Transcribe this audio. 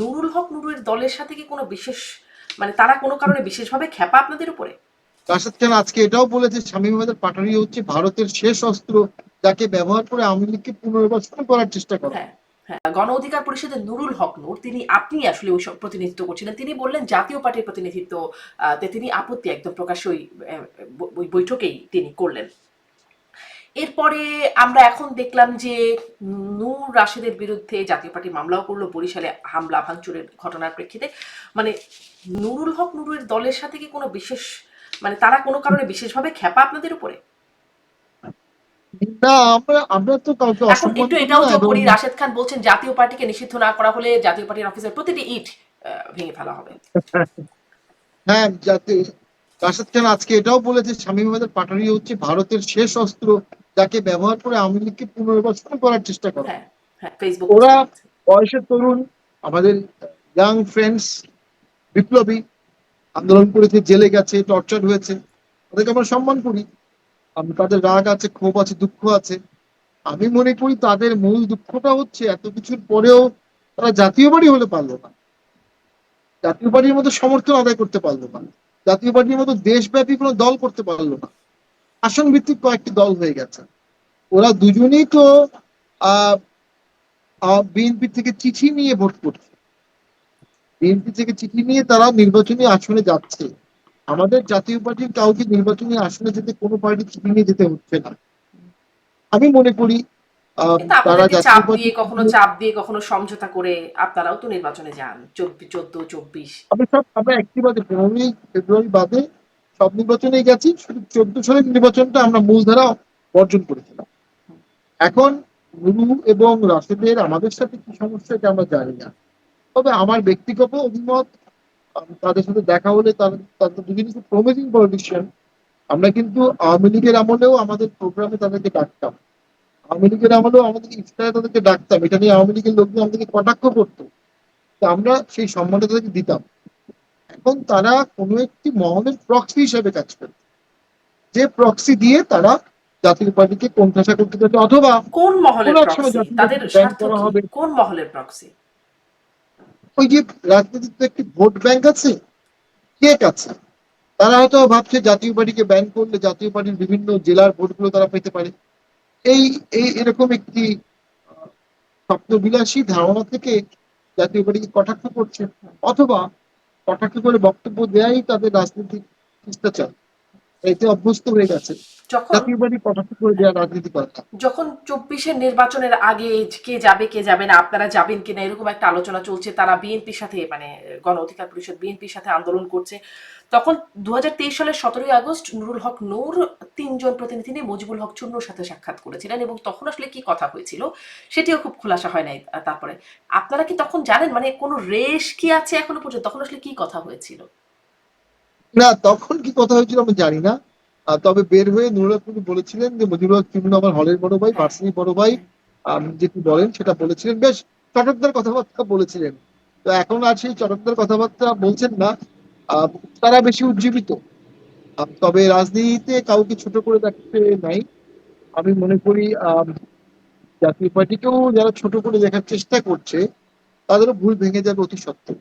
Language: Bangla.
নুরুল হক নুরুলের দলের সাথে কি কোনো বিশেষ মানে তারা কোনো কারণে বিশেষভাবে খেপা আপনাদের উপরে? রাশেদ খান আজকে এটাও বলেছে শামীম আহমেদের পাটারি হচ্ছে ভারতের শেষ অস্ত্র যাকে ব্যবহার করে আওয়ামী লীগকে পুনর্বাসন করার চেষ্টা করে। হ্যাঁ হ্যাঁ। গণ অধিকার পরিষদের নুরুল হক নূর তিনি আপনি আসলে ওই সব প্রতিনিধিত্ব করছিলেন। তিনি বললেন জাতীয় পার্টির প্রতিনিধিত্ব তিনি আপত্তি একদম প্রকাশ্য ওই ওই বৈঠকেই তিনি করলেন। এরপরে আমরা এখন দেখলাম যে নূর রাশেদের বিরুদ্ধে জাতীয় পার্টি মামলাও করল বরিশালে হামলা ভাঙচুরের ঘটনার প্রেক্ষিতে। মানে নুরুল হক নুরুলের দলের সাথে কি কোনো বিশেষ মানে তারা কোনো কারণে বিশেষভাবে খেপা আপনাদের উপরে? না আমরা আমরা তো কাউকে একটু এটাও এবং করি রাশেদ খান বলছেন জাতীয় পার্টিকে নিষিদ্ধ না করা হলে জাতীয় পার্টির অফিসের প্রতিটি ইট ভেঙে ফেলা হবে। হ্যাঁ যাতে রাশেদ খান আজকে এটাও বলেছে শামীম আহমেদের পাটারি হচ্ছে ভারতের শেষ অস্ত্র যাকে ব্যবহার করে আওয়ামী লীগকে পুনর্বাসন করার চেষ্টা করে। হ্যাঁ হ্যাঁ ওরা বয়সের তরুণ আমাদের ইয়াং ফ্রেন্ডস বিপ্লবী আন্দোলন করেছে জেলে গেছে টর্চার হয়েছে তাদেরকে আমরা সম্মান করি। আমি তাদের রাগ আছে ক্ষোভ আছে দুঃখ আছে। আমি মনে করি তাদের মূল দুঃখটা হচ্ছে এত কিছুর পরেও তারা জাতীয় বাড়ি হলে পারল না। জাতীয় বাড়ির মতো সমর্থন আদায় করতে পারল না। জাতীয় পার্টির মতো দেশব্যাপী কোনো দল করতে পারল না। আসন ভিত্তিক কয়েকটি দল হয়ে গেছে। ওরা দুজনেই তো বিএনপি থেকে চিঠি নিয়ে ভোট করছে। বিএনপি থেকে চিঠি নিয়ে তারা নির্বাচনী আসনে যাচ্ছে। আমাদের জাতীয় পার্টির কাউকে নির্বাচনী আসনে যেতে কোনো পার্টি চিঠি নিয়ে যেতে হচ্ছে না। আমি মনে করি তারা চাপ দিয়ে কখনো চাপ দিয়ে কখনো সমঝোতা করে আপনারাও তো নির্বাচনে যান। চব্বিশ চোদ্দ চব্বিশ। আমরা সব আমরা একটি বাদে পনেরোই ফেব্রুয়ারি বাদে সব নির্বাচনে গেছি শুধু চোদ্দ সালের নির্বাচনটা আমরা মূলধারা বর্জন করেছিলাম। এখন গুরু এবং রাশেদের আমাদের সাথে কি সমস্যা এটা আমরা জানি না। তবে আমার ব্যক্তিগত অভিমত তাদের সাথে দেখা হলে তাদের তাদের দুজনই খুব প্রমিজিং পলিটিশিয়ান আমরা কিন্তু আওয়ামী লীগের আমলেও আমাদের প্রোগ্রামে তাদেরকে ডাকতাম। আওয়ামী লীগের আমলেও আমাদের ইফতারে তাদেরকে ডাকতাম। এটা নিয়ে আওয়ামী লীগের লোকজন আমাদেরকে কটাক্ষ করতো। তো আমরা সেই সম্মানটা তাদেরকে দিতাম। এখন তারা কোনো একটি মহলের প্রক্সি হিসেবে কাজ করে। যে প্রক্সি দিয়ে তারা জাতীয় পার্টিকে কোণঠাসা করতে চাচ্ছে অথবা কোন মহলের কোনো প্রক্সি তাদের করা হবে। কোন মহলের প্রক্সি ওই যে রাজনীতিতে একটি ভোট ব্যাংক আছে? কেক আছে। তারা হয়তো ভাবছে জাতীয় পার্টিকে ব্যান করলে জাতীয় পার্টির বিভিন্ন জেলার ভোটগুলো তারা পেতে পারে। এই এই, এরকম একটি স্বপ্নবিলাসী ধারণা থেকে জাতীয় পার্টিকে কটাক্ষ করছে অথবা কটাক্ষ করে বক্তব্য দেয়াই তাদের রাজনৈতিক শিষ্টাচার? এতে অভ্যস্ত হয়ে গেছে। যখন জাতীয় করে দেওয়া রাজনীতি করা। যখন চব্বিশের নির্বাচনের আগে কে যাবে কে যাবে না আপনারা যাবেন কিনা এরকম একটা আলোচনা চলছে। তারা বিএনপির সাথে মানে গণ অধিকার পরিষদ বিএনপির সাথে আন্দোলন করছে। তখন দু সালের সতেরোই আগস্ট নুরুল হক নূর তিনজন প্রতিনিধি নিয়ে মজিবুল হক চুন্নুর সাথে সাক্ষাৎ করেছিলেন এবং তখন আসলে কি কথা হয়েছিল সেটিও খুব খোলাসা হয় নাই তারপরে। আপনারা কি তখন জানেন? মানে কোনো রেশ কি আছে এখনও পর্যন্ত? তখন আসলে কি কথা হয়েছিল? না, তখন কি কথা হয়েছিল আমি জানি না। তবে বের হয়ে নুরুল বলেছিলেন যে রহমান চুন্নু আমার হলের বড় ভাই ভার্সিটির বড় ভাই যেটি বলেন সেটা বলেছিলেন। বেশ, চটকদার কথাবার্তা বলেছিলেন। তো এখন আর সেই চটকদার কথাবার্তা বলছেন না। তারা বেশি উজ্জীবিত। তবে রাজনীতিতে কাউকে ছোট করে দেখতে নাই। আমি মনে করি জাতীয় পার্টিকেও যারা ছোট করে দেখার চেষ্টা করছে, তাদেরও ভুল ভেঙে যাবে অতি সত্ত্বর